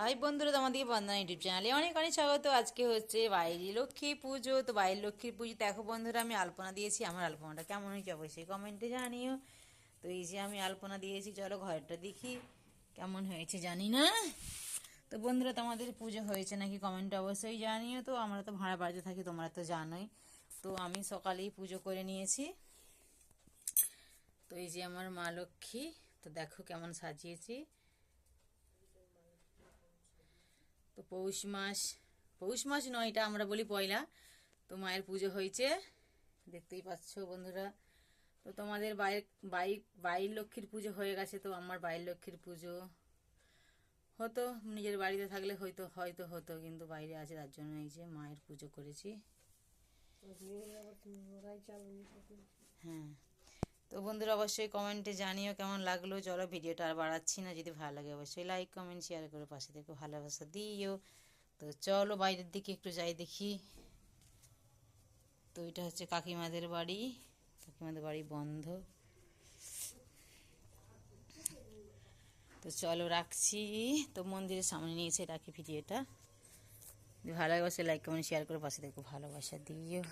High বন্ধুরা তোমাদেরকে বন্দনা YouTube চ্যানেলে অনেক অনেক স্বাগত। আজকে হচ্ছে বাইরে লক্ষ্মী পুজো। তো বাইরের লক্ষ্মীর পুজো দেখো বন্ধুরা, আমি আলপনা দিয়েছি। আমার আলপনাটা কেমন হয়েছে অবশ্যই কমেন্টে জানিও। তো এই যে আমি আলপনা দিয়েছি, চলো ঘরটা দেখি কেমন হয়েছে, জানি না। তো বন্ধুরা, তোমাদের পুজো হয়েছে নাকি কমেন্টে অবশ্যই জানিও। তো আমরা তো ভাড়া বাড়িতে থাকি, তোমরা তো জানোই। তো আমি সকালেই পুজো করে নিয়েছি। তো এই যে আমার মা লক্ষ্মী, তো দেখো কেমন সাজিয়েছি। তো পৌষ মাস পৌষ মাস নয় এটা আমরা বলি পয়লা। তো মায়ের পুজো হয়েছে দেখতেই পাচ্ছ বন্ধুরা। তো তোমাদের বাইরে বাই বাইর লক্ষ্মীর পুজো হয়ে গেছে তো আমার বাইর লক্ষ্মীর পুজো হতো। নিজের বাড়িতে থাকলে হয়তো হয়তো হতো কিন্তু বাইরে আছে তার জন্য এই যে মায়ের পুজো করেছি। হ্যাঁ। তো বন্ধুরা অবশ্যই কমেন্টে জানিও কেমন লাগল। চলো ভিডিওটা আর বাড়াচ্ছি না, যদি ভালো লাগে অবশ্যই লাইক কমেন্ট শেয়ার করে পাশে থেকে ভালোবাসা দিও। তো চলো বাইরের দিকে একটু যাই দেখি। তো এটা হচ্ছে কাকিমাদের বাড়ি। কাকিমাদের বাড়ি বন্ধ। তো চলো রাখছি। তো মন্দিরের সামনে নিয়েছে, রাখি ভিডিওটা। যদি ভালো লাগে অবশ্যই লাইক কমেন্ট শেয়ার করে পাশে থেকে ভালোবাসা দিও।